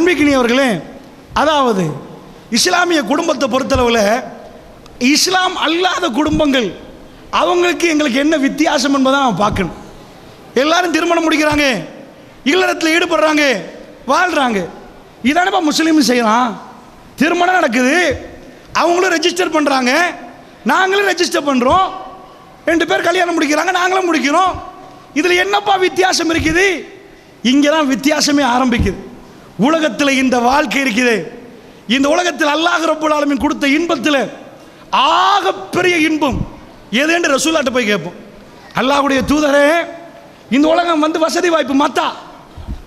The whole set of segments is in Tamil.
அன்பிக்கினியவர்களே அதாவது இஸ்லாமிய குடும்பத்தை பொறுத்தளவில் இஸ்லாம் அல்லாத குடும்பங்கள் அவங்களுக்கு எங்களுக்கு என்ன வித்தியாசம் என்பதை அவன் பார்க்கணும். எல்லாரும் திருமணம் முடிக்கிறாங்க இல்லறத்தில் ஈடுபடுறாங்க வாழ்கிறாங்க இதானப்பா முஸ்லீம் செய்யலாம் திருமணம் நடக்குது அவங்களும் ரெஜிஸ்டர் பண்ணுறாங்க நாங்களும் ரெஜிஸ்டர் பண்ணுறோம் ரெண்டு பேர் கல்யாணம் முடிக்கிறாங்க நாங்களும் முடிக்கிறோம். இதில் என்னப்பா வித்தியாசம் இருக்குது? இங்கே தான் வித்தியாசமே ஆரம்பிக்குது. உலகத்தில் இந்த வாழ்க்கை இருக்குது இந்த உலகத்தில் அல்லாஹ் ரப்பல் ஆலமின் கொடுத்த இன்பத்தில் ஆகப்பெரிய இன்பம். எதுன்னு ரசூலாட்ட போய் கேட்போம். அல்லாஹுடைய தூதரே இந்த உலகம் வந்து வசதி வாய்ப்பு மத்தா.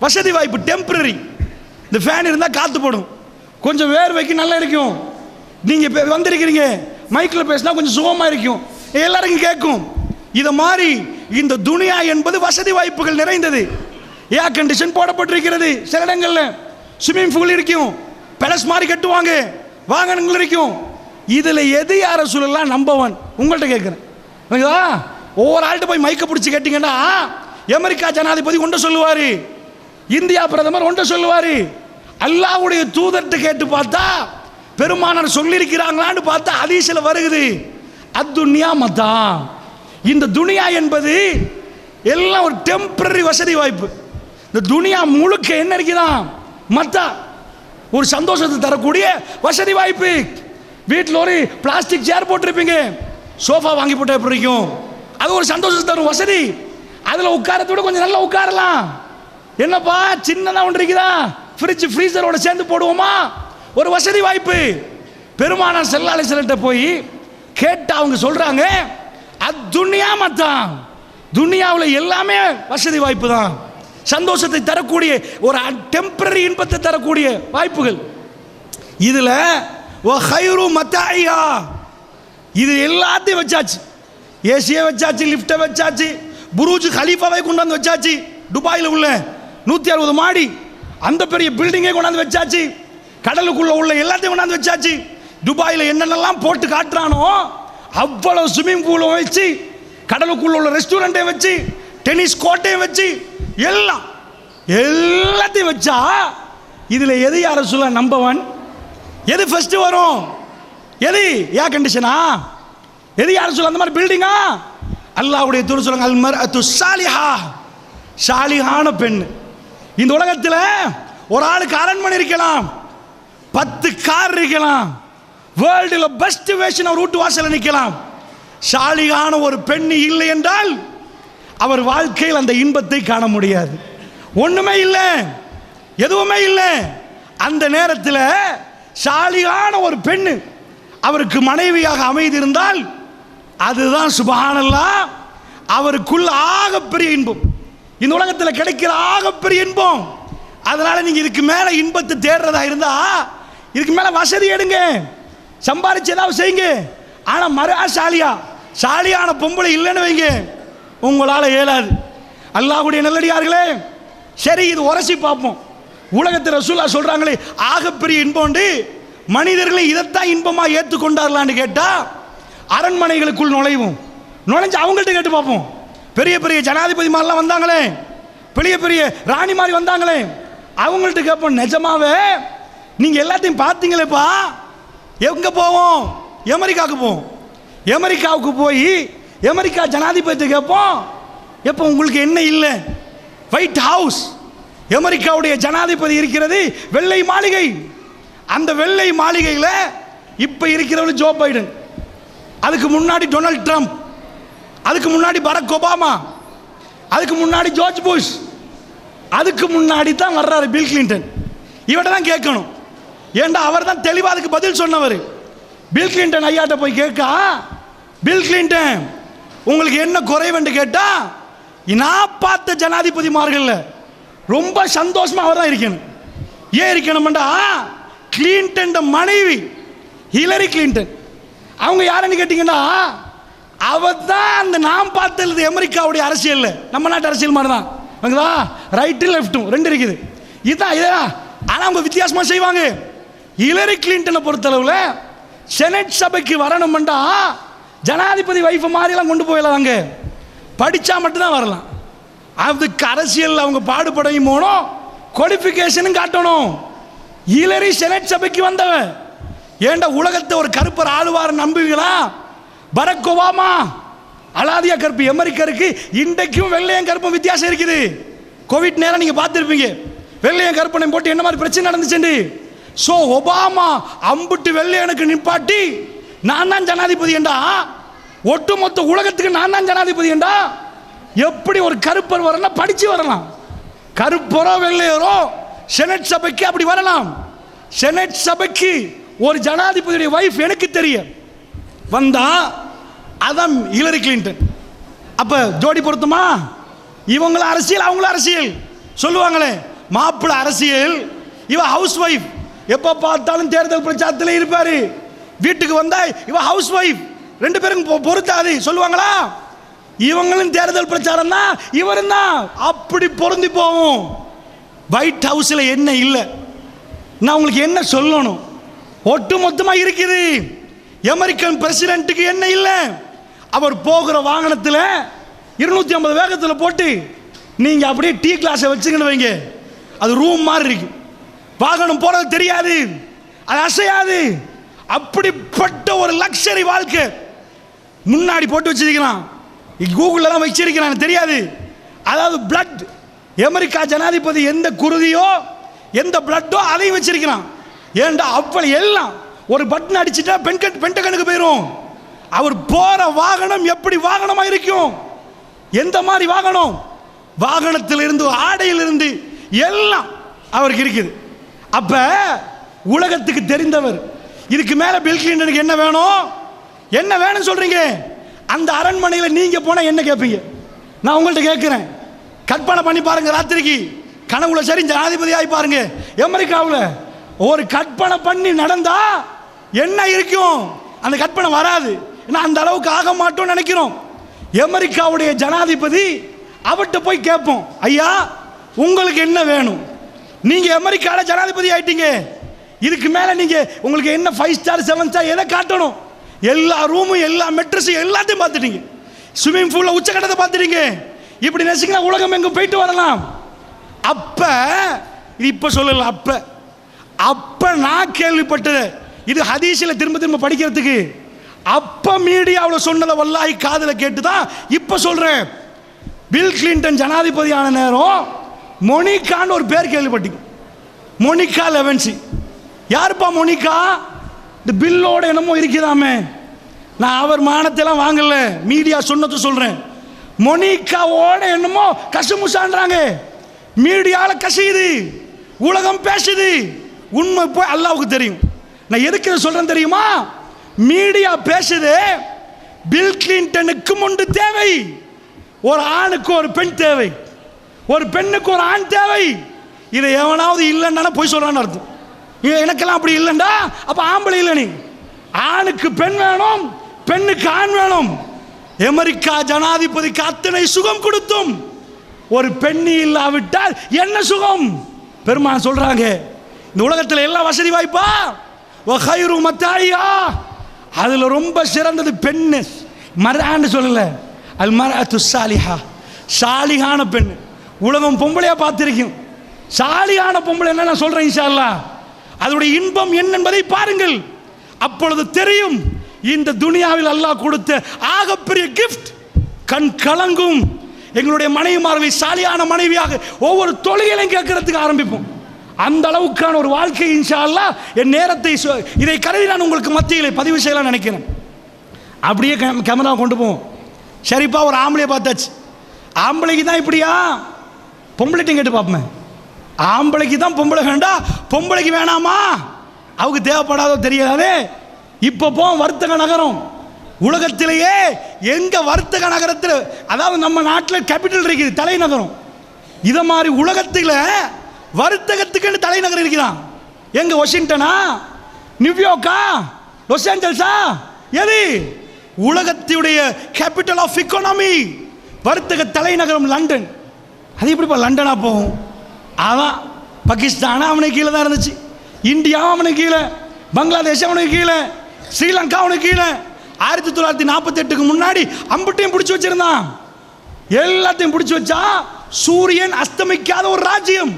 வசதி வாய்ப்பு டெம்பரரி இந்த ஃபேன் இருந்தால் காற்று போடும். கொஞ்சம் வேர்வைக்கு நல்லா இருக்கும். நீங்கள் இப்போ வந்திருக்கிறீங்க மைக்கில் பேசினா கொஞ்சம் சுகமாக இருக்கும். எல்லாருக்கும் கேட்கும். இதை மாதிரி இந்த துனியா என்பது வசதி வாய்ப்புகள் நிறைந்தது. ஏர் கண்டிஷன் போடப்பட்டிருக்கிறது. சில இடங்களில் ஸ்விம்மிங் பூல் இருக்கும். பெலஸ் மாதிரி கட்டுவாங்க. வாகனங்கள் இருக்கும். இதில் எது யார சொல்லலாம்? நம்பவன் உங்கள்கிட்ட கேட்குறேன் ஓகேவா ஒவ்வொரு ஆள்கிட்ட போய் மைக்க பிடிச்சி கேட்டிங்கன்னா அமெரிக்கா ஜனாதிபதி ஒன்றை சொல்லுவார். இந்தியா பிரதமர் ஒன்றை சொல்லுவார். அல்லாவுடைய தூதர்கிட்ட கேட்டு பார்த்தா பெருமானார் சொல்லியிருக்கிறாங்களான்னு பார்த்தா அதிசயில் வருகுது. அத்துன்யா மத்தா இந்த துனியா என்பது எல்லாம் ஒரு டெம்பரரி வசதி வாய்ப்பு. இந்த துனியா முழுக்க என்ன இருக்குதான் மத்தா ஒரு சந்தோஷத்தை தரக்கூடிய வசதி வாய்ப்பு. வீட்டில் ஒரு பிளாஸ்டிக் சேர் போட்டிருப்பீங்க. சோஃபா வாங்கி போட்ட எப்படி இருக்கும்? அது ஒரு சந்தோஷத்தை தரும் வசதி. அதில் உட்காரத்தை விட கொஞ்சம் நல்லா உட்காரலாம். என்னப்பா சின்னதாக ஒன்று இருக்குதா? ஃப்ரிட்ஜ் ஃப்ரீசரோட சேர்ந்து போடுவோமா? ஒரு வசதி வாய்ப்பு. பெருமானார் செல்லாலை சிலர்கிட்ட போய் கேட்டு அவங்க சொல்கிறாங்க அது அத்துன்யா மத்தான் துனியாவில் எல்லாமே வசதி வாய்ப்பு தான். சந்தோஷத்தை தரக்கூடிய ஒரு டெம்பரரி இன்பத்தை தரக்கூடிய வாய்ப்புகள். இதில் ஓ ஹைரு மத்தாயா. இது எல்லாத்தையும் வச்சாச்சு. ஏசியை வச்சாச்சு லிஃப்ட்டை வச்சாச்சு புரூஜ் ஹலீஃபாவை கொண்டாந்து வச்சாச்சு துபாயில் உள்ள நூற்றி அறுபது மாடி அந்த பெரிய பில்டிங்கை கொண்டாந்து வச்சாச்சு கடலுக்குள்ளே உள்ள எல்லாத்தையும் கொண்டாந்து வச்சாச்சு துபாயில் என்னென்னலாம் போட்டு காட்டுறானோ அவ்வளோ ஸ்விம்மிங் பூலும் வச்சு கடலுக்குள்ள உள்ள ரெஸ்டாரண்ட்டையும் வச்சு டென்னிஸ் கோட்டையும் வச்சு எல்லாம் எல்லாத்தையும் வச்சா இதில் எது யார சொல்ல நம்பவன் எது ஃபர்ஸ்ட் வரும்? எது ஏர் கண்டிஷனா எது யார் சொல்ல அந்த மாதிரி பில்டிங்கா அல்லாவுடைய தூர் சொல்லுங்க அல்மர் அத்து சாலிஹா. சாலிஹான பெண். இந்த உலகத்தில் ஒரு ஆளுக்கு அரண்மனை இருக்கலாம் பத்து கார் இருக்கலாம் வேர்ல்டில் பெஸ்ட் வேஷன் அவர் வீட்டு வாசலில் நிற்கலாம் சாலிகான ஒரு பெண் இல்லை என்றால் அவர் வாழ்க்கையில் அந்த இன்பத்தை காண முடியாது. ஒண்ணுமே இல்லை. எதுவுமே இல்லை. அந்த நேரத்தில் சாலியான ஒரு பெண்ணு அவருக்கு மனைவியாக அமைதிருந்தால் அதுதான் சுபஹானல்லா. அவருக்குள்ள ஆகப்பெரிய இன்பம். இந்த உலகத்தில் கிடைக்கிற ஆகப்பெரிய இன்பம். அதனால நீங்க இதுக்கு மேல இன்பத்தை தேடுறதா இருந்தா இதுக்கு மேல வசதி எடுங்க. சம்பாரிச்சு ஏதாவது செய்யுங்க. ஆனா மரா சாலியா சாலியான பொம்பளை இல்லைன்னு வைங்க. உங்களால் இயலாது. அல்லாஹுடைய நல்லடியார்களே சரி இது உரசி பார்ப்போம். உலகத்து ரசூலா சொல்கிறாங்களே ஆகப்பெரிய இன்பம்ண்டு மனிதர்களை இதைத்தான் இன்பமாக ஏற்றுக்கொண்டார்களான்னு கேட்டால் அரண்மனைகளுக்குள் நுழைவோம். நுழைஞ்சு அவங்கள்ட்ட கேட்டு பார்ப்போம். பெரிய பெரிய ஜனாதிபதி மாதிரிலாம் வந்தாங்களே பெரிய பெரிய ராணி மாதிரி வந்தாங்களே அவங்கள்ட்ட கேட்போம் நிஜமாவே நீங்கள் எல்லாத்தையும் பார்த்தீங்களேப்பா? எங்கே போவோம்? அமெரிக்காவுக்கு போவோம். அமெரிக்காவுக்கு போய் அமெரிக்கா ஜனாதிபதி கேட்போம் எப்போ உங்களுக்கு என்ன இல்லை? ஒயிட் ஹவுஸ் அமெரிக்காவுடைய ஜனாதிபதி இருக்கிறது வெள்ளை மாளிகை. அந்த வெள்ளை மாளிகையில் இப்போ இருக்கிறவர் ஜோ பைடன். அதுக்கு முன்னாடி டொனால்ட் ட்ரம்ப். அதுக்கு முன்னாடி பரக் ஒபாமா. அதுக்கு முன்னாடி ஜார்ஜ் புஷ். அதுக்கு முன்னாடி தான் வர்றாரு பில் கிளின்டன் இவட்ட தான் கேட்கணும். ஏண்டா அவர் தான் தெளிவாக அதுக்கு பதில் சொன்னவர். பில் கிளின்டன் ஐயாட்ட போய் கேட்கா? பில் கிளின்டன் உங்களுக்கு என்ன குறைவுன்னு கேட்டா நான் பார்த்த ஜனாதிபதிமார்கள்ல ரொம்ப சந்தோஷமாக அவர் தான் இருக்கணும். ஏன் இருக்கணும்டா? கிளின்டன் மனைவி ஹிலரி கிளின்டன். அவங்க யாருன்னு கேட்டிங்கன்னா அவர் தான் அந்த நாம் பார்த்தது அமெரிக்காவுடைய அரசியல் நம்ம நாட்டு அரசியல் மாதிரி தான் ஓகேவா ரைட்டு லெஃப்ட்டும் ரெண்டு இருக்குது. இதுதான் இதா. ஆனால் அவங்க வித்தியாசமாக செய்வாங்க. ஹிலரி கிளின்டனை பொறுத்தளவில் செனட் சபைக்கு வரணும்டா. ஜனாதிபதி வைஃப் மாதிரிலாம் கொண்டு போயிடலாம் அங்கே. படித்தா மட்டும்தான் வரலாம். அதுக்கு அரசியல் அவங்க பாடுபடையும் போனோம் குவாலிஃபிகேஷனும் காட்டணும். ஹிலரி செனட் சபைக்கு வந்தவன் ஏண்டா உலகத்தை ஒரு கருப்பர் ஆளுவார் நம்புவீங்களா? Barack Obama. அலாதியா கருப்பு அமெரிக்கருக்கு இன்றைக்கும் வெள்ளையும் கருப்பும் வித்தியாசம் இருக்குது. கோவிட் நேரம் நீங்கள் பார்த்துருப்பீங்க. வெள்ளையும் கருப்பனை போட்டு என்ன மாதிரி பிரச்சனை நடந்துச்சு ஸோ ஒபாமா அம்புட்டு வெள்ளையனுக்கு நிப்பாட்டி நான் தான் ஜனாதிபதி என்றா? ஒட்டுமொத்த உலகத்துக்கு நான் தான் ஜனாதிபதி என்றா? எப்படி ஒரு கருப்பர் வரலாம் படிச்சு வரலாம். கருப்பரோ வெள்ளையரோ செனட் சபைக்கு அப்படி வரலாம். செனட் சபைக்கு ஒரு ஜனாதிபதியுடைய வைஃப் எனக்கு தெரியும். வந்தா அதான் ஹிலரி கிளின்டன் அப்ப ஜோடி பொருத்தமா? இவங்களும் அரசியல் அவங்களும் அரசியல். சொல்லுவாங்களே மாப்பிள்ளை அரசியல் இவ ஹவுஸ் ஒய்ஃப் எப்ப பார்த்தாலும் தேர்தல் பிரச்சாரத்தில் இருப்பாரு. வீட்டுக்கு வந்தாய் இவ ஹவுஸ் ஒய்ஃப் ரெண்டு பேரும் பொ- பொருத்தாது சொல்லுவாங்களா? இவங்களும் தேர்தல் பிரச்சாரம் தான் இவரும் தான். அப்படி பொருந்தி போகும் ஒயிட் ஹவுஸில் என்ன இல்லை? நான் உங்களுக்கு என்ன சொல்லணும்? ஒட்டு மொத்தமாக இருக்குது அமெரிக்கன் பிரசிடென்ட்டுக்கு என்ன இல்லை? அவர் போகிற வாகனத்தில் இருநூத்தி ஐம்பது வேகத்தில் போட்டு நீங்கள் அப்படியே டீ கிளாஸை வச்சுக்கின்னு வைங்க. அது ரூம் மாதிரி இருக்கு. வாகனம் போகிறது தெரியாது. அது அசையாது. அப்படிப்பட்ட ஒரு லக்ஸரி வாழ்க்கை முன்னாடி போட்டு வச்சிருக்கிறான் கூகுளில் தான் வச்சிருக்கிறான் தெரியாது. அதாவது பிளட் அமெரிக்கா ஜனாதிபதி எந்த குருதியோ எந்த பிளட்டோ அதையும் வச்சிருக்கிறான். ஏன்டா அப்படி எல்லாம் ஒரு பட்டன் அடிச்சுட்டா பென்கட் பென்டகனுக்கு போயிடும் அவர் போகிற வாகனம் எப்படி வாகனமாக இருக்கும்? எந்த மாதிரி வாகனம்? வாகனத்தில் இருந்து ஆடையிலிருந்து எல்லாம் அவருக்கு இருக்குது. அப்போ உலகத்துக்கு தெரிந்தவர் இதுக்கு மேல பில் கிளின்டனுக்கு என்ன வேணும்? என்ன வேணும்னு சொல்றீங்க? அந்த அரண்மனையில் நீங்க போனா என்ன கேட்பீங்க நான் உங்கள்ட்ட கேட்கிறேன். கற்பனை பண்ணி பாருங்க ராத்திரிக்கு. கனவுல சரி ஜனாதிபதி ஆகி பாருங்க. அமெரிக்காவில் ஒரு கற்பனை பண்ணி நடந்தா என்ன இருக்கும்? அந்த கற்பனை வராது. ஏன்னா அந்த அளவுக்கு ஆக மாட்டோம்னு நினைக்கிறோம். அமெரிக்காவுடைய ஜனாதிபதி அவர்கிட்ட போய் கேட்போம். ஐயா உங்களுக்கு என்ன வேணும்? நீங்க அமெரிக்காவில் ஜனாதிபதி ஆயிட்டீங்க. இதுக்கு மேலே நீங்கள் உங்களுக்கு என்ன ஃபைவ் ஸ்டார் செவன் ஸ்டார் எதை காட்டணும்? எல்லா ரூமும் எல்லா மெட்ரஸும் எல்லாத்தையும் பார்த்துட்டீங்க. ஸ்விம்மிங் பூலில் உச்சக்கட்டத்தை பார்த்துட்டீங்க. இப்படி நினைச்சீங்கன்னா உலகம் எங்கே போயிட்டு வரலாம். அப்போ இது இப்போ சொல்லல அப்போ. அப்போ நான் கேள்விப்பட்டது இது ஹதீஸில் திரும்ப திரும்ப படிக்கிறதுக்கு. அப்போ மீடியாவில் சொன்னதை வல்லாய் காதில் கேட்டு தான் இப்போ சொல்கிறேன் பில் கிளின்டன் ஜனாதிபதியான நேரம் மொனிகான்னு ஒரு பேர் கேள்விப்பட்டீங்க. மொனிகா லெவன்சி. யாருப்பா மோனிகா? இந்த பில்லோட என்னமோ இருக்குதாமே. நான் அவர் மானத்தெல்லாம் வாங்கல. மீடியா சொன்னது சொல்றேன். மொனிகாவோட என்னமோ கசுமுசான்றாங்க. மீடியாவில் கசியுது. உலகம் பேசுது. உண்மை போய் அல்லாவுக்கு தெரியும். நான் எதுக்கு இதை தெரியுமா? மீடியா பேசுது. பில் கிளின்டனுக்கு முண்டு தேவை. ஒரு ஆணுக்கு ஒரு பெண் தேவை. ஒரு பெண்ணுக்கு ஒரு ஆண் தேவை. இதை எவனாவது இல்லைன்னா போய் சொல்கிறான்னு அர்த்தம். எனக்கெல்லாம் அப்படி இல்லைண்டா. அப்ப ஆம்பளை இல்லை நீ. ஆணுக்கு பெண் வேணும் பெண்ணுக்கு ஆண் வேணும். அமெரிக்கா ஜனாதிபதிக்கு அத்தனை சுகம் கொடுத்தும். ஒரு பெண்ணி இல்லாவிட்டால் என்ன சுகம்? பெருமான் சொல்றாங்க இந்த உலகத்தில் எல்லா வசதி வாய்ப்பா? வகைரு மத்தாயா. அதுல ரொம்ப சிறந்தது பெண்ணு. மரான்னு சொல்லல. அல் மரத்து சாலிஹா. சாலிகான பெண் உலகம் பொம்பளையா பார்த்துருக்கும். சாலியான பொம்பளை என்ன நான் சொல்றேன் இன்ஷா அல்லாஹ் அதோடைய இன்பம் என்ன என்பதை பாருங்கள். அப்பொழுது தெரியும் இந்த துனியாவில் அல்லாஹ் கொடுத்த ஆகப்பெரிய கிஃப்ட் கண் கலங்கும். எங்களுடைய மனைவிமார்களை சாலியான மனைவியாக ஒவ்வொரு தொழிலையும் கேட்கறதுக்கு ஆரம்பிப்போம். அந்த அளவுக்கான ஒரு வாழ்க்கை இன்ஷா என் நேரத்தை சு- இதை கருதி நான் உங்களுக்கு மத்தியில் பதிவு செய்யலாம் நினைக்கிறேன். அப்படியே கேமரா கொண்டு போவோம். சரிப்பா ஒரு ஆம்பளையை பார்த்தாச்சு. ஆம்பளைக்கு தான் இப்படியா? பொம்பளைட்டையும் கேட்டு பார்ப்போமே. ஆம்பளைக்கு தான் பொம்பளை வேண்டாம் பொம்பளைக்கு வேணாமா? அவங்க தேவைப்படாதோ தெரியாதே. இப்போ போ வர்த்தக நகரம். உலகத்திலேயே எங்க வர்த்தக நகரத்தில் அதாவது நம்ம நாட்டில் கேபிட்டல் இருக்குது தலைநகரம். இதை மாதிரி உலகத்தில் வர்த்தகத்துக்குன்னு தலைநகரம் இருக்குதான். எங்க வாஷிங்டனா? நியூயார்க்கா? லாஸ் ஏஞ்சல்ஸா? எது? உலகத்துடைய கேபிட்டல் ஆஃப் economy. வர்த்தக தலைநகரம் லண்டன். அது எப்படிப்பா லண்டனா போகும்? அவன் பாகிஸ்தான் அவனுக்கு கீழே தான் இருந்துச்சு. இந்தியா அவனுக்கு கீழே பங்களாதேஷ் அவனுக்கு கீழே ஸ்ரீலங்கா அவனுக்கு கீழே. ஆயிரத்தி தொள்ளாயிரத்தி நாற்பத்தெட்டுக்கு முன்னாடி அம்பட்டையும் பிடிச்சி வச்சிருந்தான். எல்லாத்தையும் பிடிச்சி வச்சா சூரியன் அஸ்தமிக்காத ஒரு ராஜ்யம்.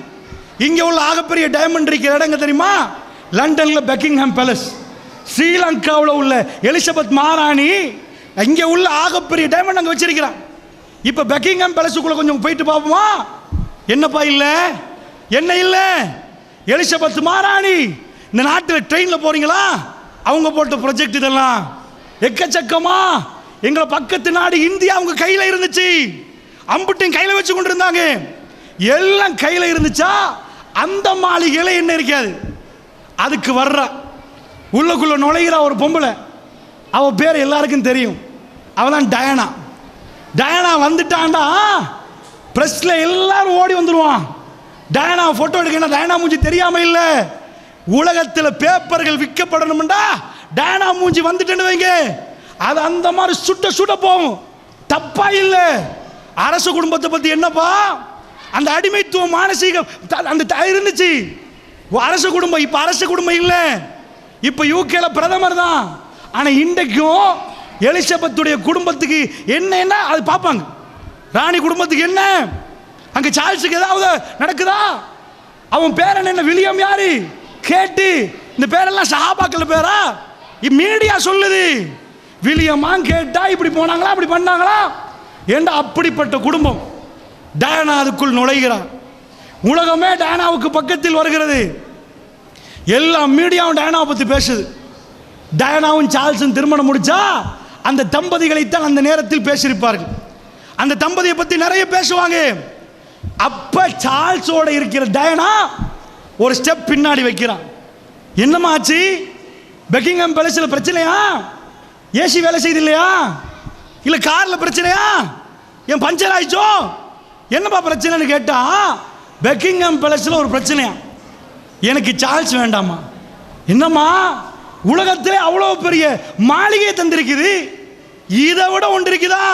இங்கே உள்ள ஆகப்பெரிய டைமண்ட் இருக்கிற இடங்க தெரியுமா? லண்டனில் பெக்கிங்ஹாம் பேலஸ் ஸ்ரீலங்காவில் உள்ள எலிசபெத் மகாராணி இங்கே உள்ள ஆகப்பெரிய டைமண்ட் அங்கே வச்சிருக்கிறான். இப்போ பெக்கிங்ஹாம் பேலஸுக்குள்ளே கொஞ்சம் போயிட்டு பார்ப்போமா? என்னப்பா இல்லை? என்ன இல்லை? எலிசபெத் மாராணி இந்த நாட்டில் ட்ரெயினில் போகிறீங்களா அவங்க போட்ட ப்ரொஜெக்ட் இதெல்லாம். எக்கச்சக்கமா எங்களை பக்கத்து நாடு இந்தியா அவங்க கையில் இருந்துச்சு. அம்புட்டையும் கையில் வச்சு கொண்டு இருந்தாங்க எல்லாம் கையில் இருந்துச்சா? அந்த மாளிகையில் என்ன இருக்காது. அதுக்கு வர்ற. உள்ளுக்குள்ள நுழைகிற ஒரு பொம்பளை. அவள் பேர் எல்லாருக்கும் தெரியும். அவள் தான் டயனா. டயனா வந்துட்டான்டா. பிரஸ்ல எல்லாரும் ஓடி வந்துடுவான் டயனா போட்டோ எடுக்கணும் டயனா மூஞ்சி தெரியாம இல்ல. உலகத்தில் பேப்பர்கள் விற்கப்படணும்டா. டயனா மூஞ்சி வந்துட்டேன்னு வைங்க. அது அந்த மாதிரி சுட்ட சுட்ட போகும். தப்பா இல்லை. அரசு குடும்பத்தை பத்தி என்னப்பா? அந்த அடிமைத்துவம் மானசீகம் த- அந்த த- இருந்துச்சு. அரசு குடும்பம் இப்போ அரசு குடும்பம் இல்லை. இப்போ யூகேல பிரதமர் தான். ஆனால் இன்றைக்கும் எலிசபெத்துடைய குடும்பத்துக்கு என்னன்னா அது பார்ப்பாங்க. ராணி குடும்பத்துக்கு என்ன? அங்க சார்ல்ஸுக்கு ஏதாவது நடக்குதா? அவன் பேரன் என்ன? வில்லியம் யாரு? கேட்டு. இந்த பேரெல்லாம் சஹாபாக்கள் பேரா? மீடியா சொல்லுது. வில்லியமா கேட்டா இப்படி போனாங்களா? அப்படி பண்ணாங்களா? ஏண்டா அப்படிப்பட்ட குடும்பம்? டயனா அதுக்குள் நுழைகிறான். உலகமே டயனாவுக்கு பக்கத்தில் வருகிறது. எல்லா மீடியாவும் டயனாவை பற்றி பேசுது. டயனாவும் சார்ல்ஸும் திருமணம் முடிச்சா அந்த தம்பதிகளைத்தான் அந்த நேரத்தில் பேசியிருப்பார்கள். அந்த தம்பதியை பற்றி நிறைய பேசுவாங்க. அப்ப சார்ல்ஸோட இருக்கிற டயனா ஒரு ஸ்டெப் பின்னாடி வைக்கிறான். என்னம்மா ஆச்சு? பெக்கிங்ஹாம் பேலஸில் பிரச்சனையா? ஏசி வேலை செய்யுது இல்லையா இல்லை காரில் பிரச்சனையா? என் பஞ்சர் ஆயிச்சோ? என்னப்பா பிரச்சனைன்னு கேட்டா பெக்கிங்ஹாம் பேலஸில் ஒரு பிரச்சனையா? எனக்கு சார்ல்ஸ் வேண்டாமா என்னம்மா? உலகத்திலே அவ்வளோ பெரிய மாளிகை தந்திருக்குது. இதை விட ஒன்று இருக்குதா?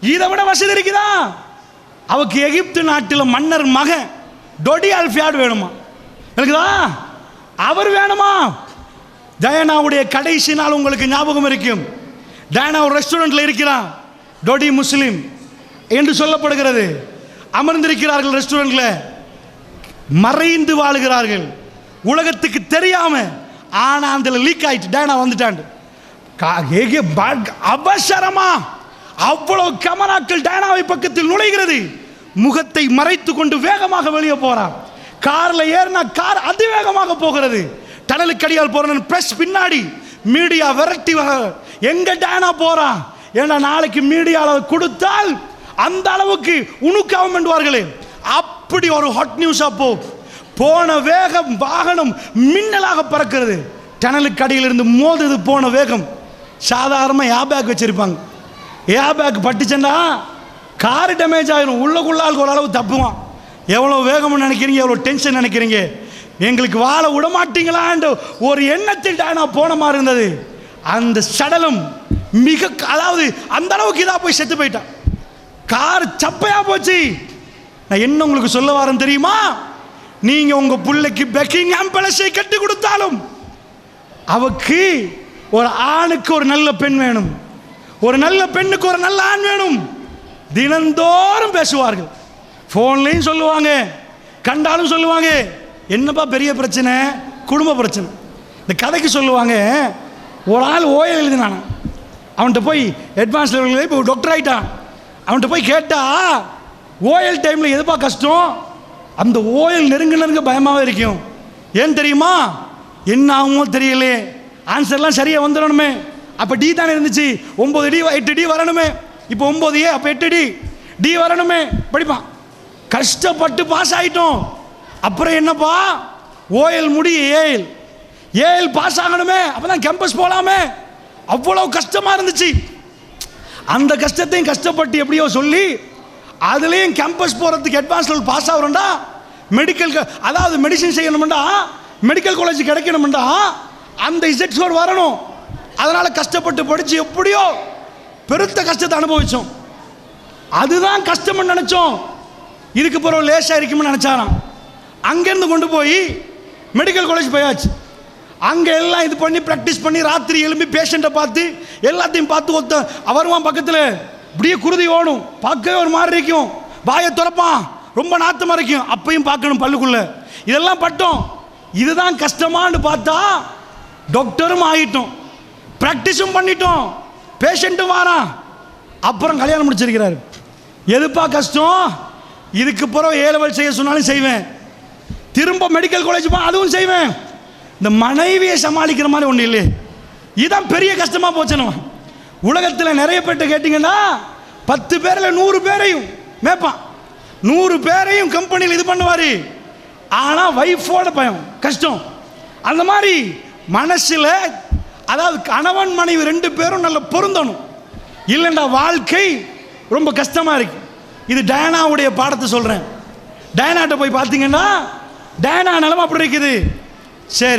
இதை விட வசதி இருக்குதா? அவக்கு எகிப்து நாட்டில் மன்னர் மகன் டொடி அல்ஃபியாட் வேணுமா? இருக்குதா? அவர் வேணுமா? டயனாவுடைய கடைசி நாள் உங்களுக்கு ஞாபகம் இருக்கும். டயனா ஒரு ரெஸ்டாரண்ட்ல இருக்கிறான். டொடி முஸ்லீம் என்று சொல்லப்படுகிறது. அமர்ந்திருக்கிறார்கள் ரெஸ்டாரண்ட்ல. மறைந்து வாழுகிறார்கள். உலகத்துக்கு தெரியாம ஆனா அந்த லீக் ஆயிட்டு டேனா வந்துட்டாண்டு. ப- அவசரமா அவ்வளவு கமராக்கள் டேனாவை பக்கத்தில் நுழைகிறது. முகத்தை மறைத்து கொண்டு வேகமாக வெளியே போறான் கார்ல ஏறினா கார் அதிவேகமாக போகிறது. டனலுக்கு அடியால் போறேன் பிரஸ் பின்னாடி. மீடியா விரட்டி எங்க டேனா போறான் ஏன்னா நாளைக்கு மீடியாவில் கொடுத்தால் அந்த அளவுக்கு உணுக்காவும் என்பார்களே. அப்படி ஒரு ஹாட் நியூஸா போ போன வேகம் வாகனம் மின்னலாக பறக்கிறது. டனலுக்கு அடியில் இருந்து மோதுது போன வேகம். சாதாரணமாக ஏபேக் வச்சிருப்பாங்க. ஏபேக் பட்டுச்சுன்னா கார் டேமேஜ் ஆகிடும் உள்ளக்குள்ளால் ஒரு தப்புவான். எவ்வளோ வேகம்னு நினைக்கிறீங்க எவ்வளோ டென்ஷன் நினைக்கிறீங்க? எங்களுக்கு வாழ விட மாட்டீங்களான்னு ஒரு எண்ணத்தில் நான் போன மாதிரி இருந்தது. அந்த சடலம் மிக அதாவது அந்த அளவுக்கு இதாக போய் செத்து போயிட்டான். கார் சப்பையாக போச்சு. நான் என்ன உங்களுக்கு சொல்ல வரேன் தெரியுமா? நீங்கள் உங்கள் பிள்ளைக்கு பெக்கிங்ஹாம் பேலஸை கட்டி கொடுத்தாலும் அவக்கு ஒரு ஆணுக்கு ஒரு நல்ல பெண் வேணும். ஒரு நல்ல பெண்ணுக்கு ஒரு நல்ல ஆண் வேணும். தினந்தோறும் பேசுவார்கள். ஃபோன்லேயும் சொல்லுவாங்க. கண்டாலும் சொல்லுவாங்க. என்னப்பா பெரிய பிரச்சனை? குடும்ப பிரச்சனை. இந்த கதைக்கு சொல்லுவாங்க. ஒரு ஆள் ஓயல் எழுதினான். அவன்கிட்ட போய் அட்வான்ஸ் லெவலில் இப்போ டாக்டர் ஆகிட்டான் அவன்கிட்ட போய் கேட்டா ஓயல் டைமில் எதுப்பா கஷ்டம்? அந்த ஓயல் நெருங்க நெருங்க பயமாகவே இருக்கும். ஏன் தெரியுமா? என்ன ஆகுமோ தெரியலையே ஆன்சர்லாம் சரியாக வந்துடணுமே. அப்போ டி தானே இருந்துச்சு. ஒம்பது டி எட்டு டி வரணுமே. இப்போ ஒம்பது ஏ அப்போ எட்டு டி டி வரணுமே. படிப்பான் கஷ்டப்பட்டு பாஸ் ஆகிட்டோம் அப்புறம் என்னப்பா? ஓஎல் முடி ஏஎல் ஏஎல் பாஸ் ஆகணுமே. அப்போ தான் கேம்பஸ் போகலாமே அவ்வளோ கஷ்டமாக இருந்துச்சு. அந்த கஷ்டத்தையும் கஷ்டப்பட்டு எப்படியோ சொல்லி அதுலேயும் கேம்பஸ் போகிறதுக்கு அட்வான்ஸ் லெவல் பாஸ் ஆகிறோம்டா. மெடிக்கல் அதாவது மெடிசின் செய்யணும்டா. மெடிக்கல் காலேஜ் கிடைக்கணும்டா. அந்த இசட் ஸ்கோர் வரணும். அதனால் கஷ்டப்பட்டு படித்து எப்படியோ பெருத்த கஷ்டத்தை அனுபவித்தோம் அதுதான் கஷ்டம்னு நினச்சோம். இதுக்கு பிறகு லேசாக இருக்கும்னு நினச்சாராம். அங்கேருந்து கொண்டு போய் மெடிக்கல் காலேஜ் போயாச்சு. அங்கே எல்லாம் இது பண்ணி ப்ராக்டிஸ் பண்ணி ராத்திரி எழும்பி பேஷண்ட்டை பார்த்து எல்லாத்தையும் பார்த்து ஒத்த வருவான் பக்கத்தில். இப்படியே குருதி ஓடும். பார்க்கவே ஒரு மாதிரி இருக்கும். வாயை துறப்பான். ரொம்ப நாத்தமாக இருக்கும். அப்பையும் பார்க்கணும் பல்லுக்குள்ளே. இதெல்லாம் பட்டோம். இதுதான் கஷ்டமான்னு பார்த்தா டாக்டரும் ஆகிட்டோம் ப்ராக்டிஸும் பண்ணிட்டோம். பேஷண்ட்டும் வாரான். அப்புறம் கல்யாணம் முடிச்சிருக்கிறாரு. எதுப்பா கஷ்டம்? இதுக்கு பிறகு ஏழு செய்ய சொன்னாலும் செய்வேன். திரும்ப மெடிக்கல் காலேஜ் போ அதுவும் செய்வேன். இந்த மனைவியை சமாளிக்கிற மாதிரி ஒன்றும் இல்லையே. இதுதான் பெரிய கஷ்டமாக போச்சு உலகத்தில் நிறைய பேர்ட்ட கேட்டிங்கன்னா பத்து பேரில் நூறு பேரையும் மேய்ப்பான். நூறு பேரையும் கம்பெனியில் இது பண்ணுவார். ஆனால் ஒய்ஃபோட பயம் கஷ்டம். அந்த மாதிரி மனசில் அதாவது கணவன் மனைவி ரெண்டு பேரும் நல்ல பொருந்தணும். இல்லைண்டா வாழ்க்கை ரொம்ப கஷ்டமாக இருக்கு. இது டயனாவுடைய பாடத்தை சொல்கிறேன் டயனாட்ட போய் பார்த்தீங்கன்னா டயனா நிலமை அப்படி இருக்குது. சரி.